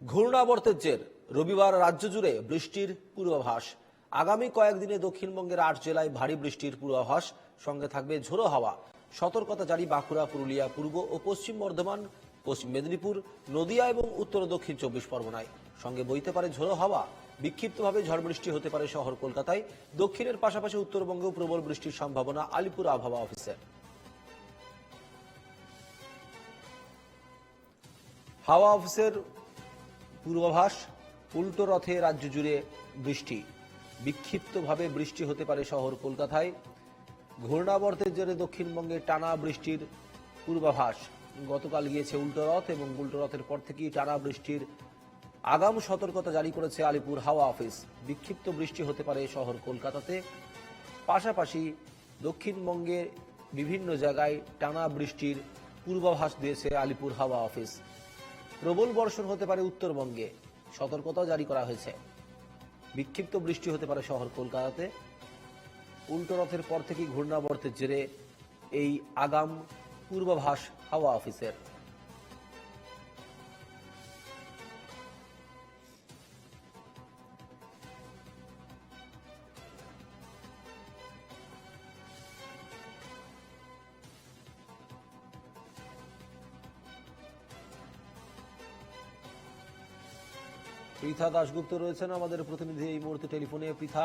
ঘূর্ণাবর্তের জের। রবিবার রাজ্য জুড়ে বৃষ্টির পূর্বাভাস। আগামী কয়েকদিনে দক্ষিণবঙ্গের আট জেলায় ভারী বৃষ্টির পূর্বাভাস। সঙ্গে থাকবে ঝোড়ো হাওয়া। সতর্কতা জারি বাঁকুড়া, পুরুলিয়া, পূর্ব ও পশ্চিম বর্ধমান, পশ্চিম মেদিনীপুর, নদিয়া এবং উত্তর দক্ষিণ চব্বিশ পরগনায়। সঙ্গে বইতে পারে ঝোড়ো হাওয়া। বিক্ষিপ্তভাবে ঝড় বৃষ্টি হতে পারে শহর কলকাতায়। দক্ষিণের পাশাপাশি উত্তরবঙ্গেও প্রবল বৃষ্টির সম্ভাবনা আলিপুর আবহাওয়া অফিসের হাওয়া অফিসের পূর্বাভাস, উল্টো রথে রাজ্য জুড়ে বৃষ্টি। বিক্ষিপ্তভাবে বৃষ্টি হতে পারে শহর কলকাতায়। ঘূর্ণাবর্তের জেরে দক্ষিণবঙ্গে টানা বৃষ্টির পূর্বাভাস। গতকাল গিয়েছে উল্টো রথ এবং উল্টো রথের পর থেকেই টানা বৃষ্টির আগাম সতর্কতা জারি করেছে আলিপুর হাওয়া অফিস। বিক্ষিপ্ত বৃষ্টি হতে পারে শহর কলকাতাতে। পাশাপাশি দক্ষিণবঙ্গে বিভিন্ন জায়গায় টানা বৃষ্টির পূর্বাভাস দিয়েছে আলিপুর হাওয়া অফিস। প্রবল বর্ষণ হতে পারে উত্তরবঙ্গে। সতর্কতাও জারি করা হয়েছে। বিক্ষিপ্ত বৃষ্টি হতে পারে শহর কলকাতাতে। উল্টো রথের পর থেকে ঘূর্ণাবর্তের জেরে এই আগাম পূর্বাভাস হাওয়া অফিসের। পৃথা দাশগুপ্ত রয়েছেন আমাদের প্রতিনিধি এই মুহূর্তে টেলিফোনে। পৃথা,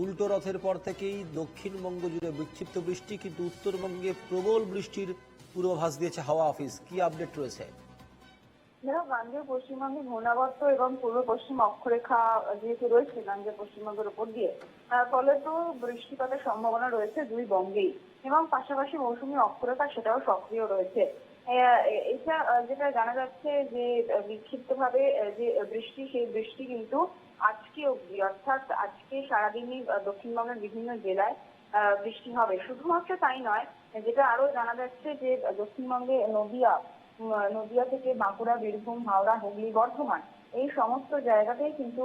উল্টো রথের পর থেকেই দক্ষিণবঙ্গ জুড়ে বিক্ষিপ্ত বৃষ্টি, কিন্তু উত্তরবঙ্গে প্রবল বৃষ্টির পূর্বাভাস দিয়েছে হাওয়া অফিস। কি আপডেট রয়েছে? দেখো, গাঙ্গেয় পশ্চিমবঙ্গে ঘূর্ণাবর্ত এবং পূর্ব পশ্চিম অক্ষরেখা যেহেতু রয়েছে গাঙ্গেয় পশ্চিমবঙ্গের উপর দিয়ে, তার ফলে তো বৃষ্টিপাতের সম্ভাবনা রয়েছে দুই বঙ্গেই এবং পাশাপাশি মৌসুমী অক্ষরেখা সেটাও সক্রিয় রয়েছে। এটা আহ, যেটা জানা যাচ্ছে যে বিক্ষিপ্ত ভাবে যে বৃষ্টি সেই বৃষ্টি কিন্তু আজকে অব্দি অর্থাৎ আজকে সারাদিনই দক্ষিণবঙ্গের বিভিন্ন জেলায় বৃষ্টি হবে। শুধুমাত্র তাই নয় যেটা আরও জানা যাচ্ছে যে দক্ষিণবঙ্গে নদিয়া নদিয়া থেকে বাঁকুড়া বীরভূম হাওড়া হুগলি বর্ধমান এই সমস্ত জায়গাতেই কিন্তু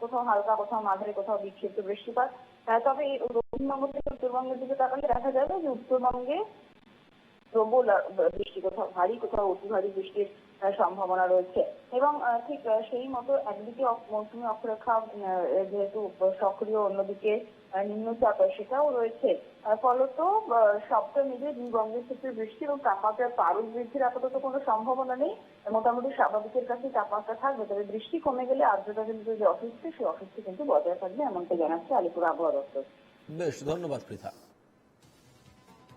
কোথাও হালকা কোথাও মাঝারি কোথাও বিক্ষিপ্ত বৃষ্টিপাত। তবে দক্ষিণবঙ্গ থেকে উত্তরবঙ্গের দিকে তাকালে দেখা যাবে যে উত্তরবঙ্গে প্রবল বৃষ্টি কোথাও, ভারী কোথাও অতি ভারী বৃষ্টির সম্ভাবনা রয়েছে। এবং ঠিক সেই মতো একদিকে মৌসুমী অক্ষরেখা যেহেতু সক্রিয় অন্যদিকে নিম্নচাপ, সেটাও রয়েছে। ফলত সপ্তাহ মিলিয়ে দুই বঙ্গের ক্ষেত্রে বৃষ্টি এবং তাপমাত্রার পারদ বৃদ্ধির আপাতত কোনো সম্ভাবনা নেই। মোটামুটি স্বাভাবিকের কাছে তাপমাত্রা থাকবে, তবে বৃষ্টি কমে গেলে আর্দ্রতা কিন্তু যে অস্বস্তি, সেই অস্বস্তি কিন্তু বজায় থাকবে, এমনটা জানাচ্ছে আলিপুর আবহাওয়া দপ্তর। বেশ, ধন্যবাদ, পৃথা।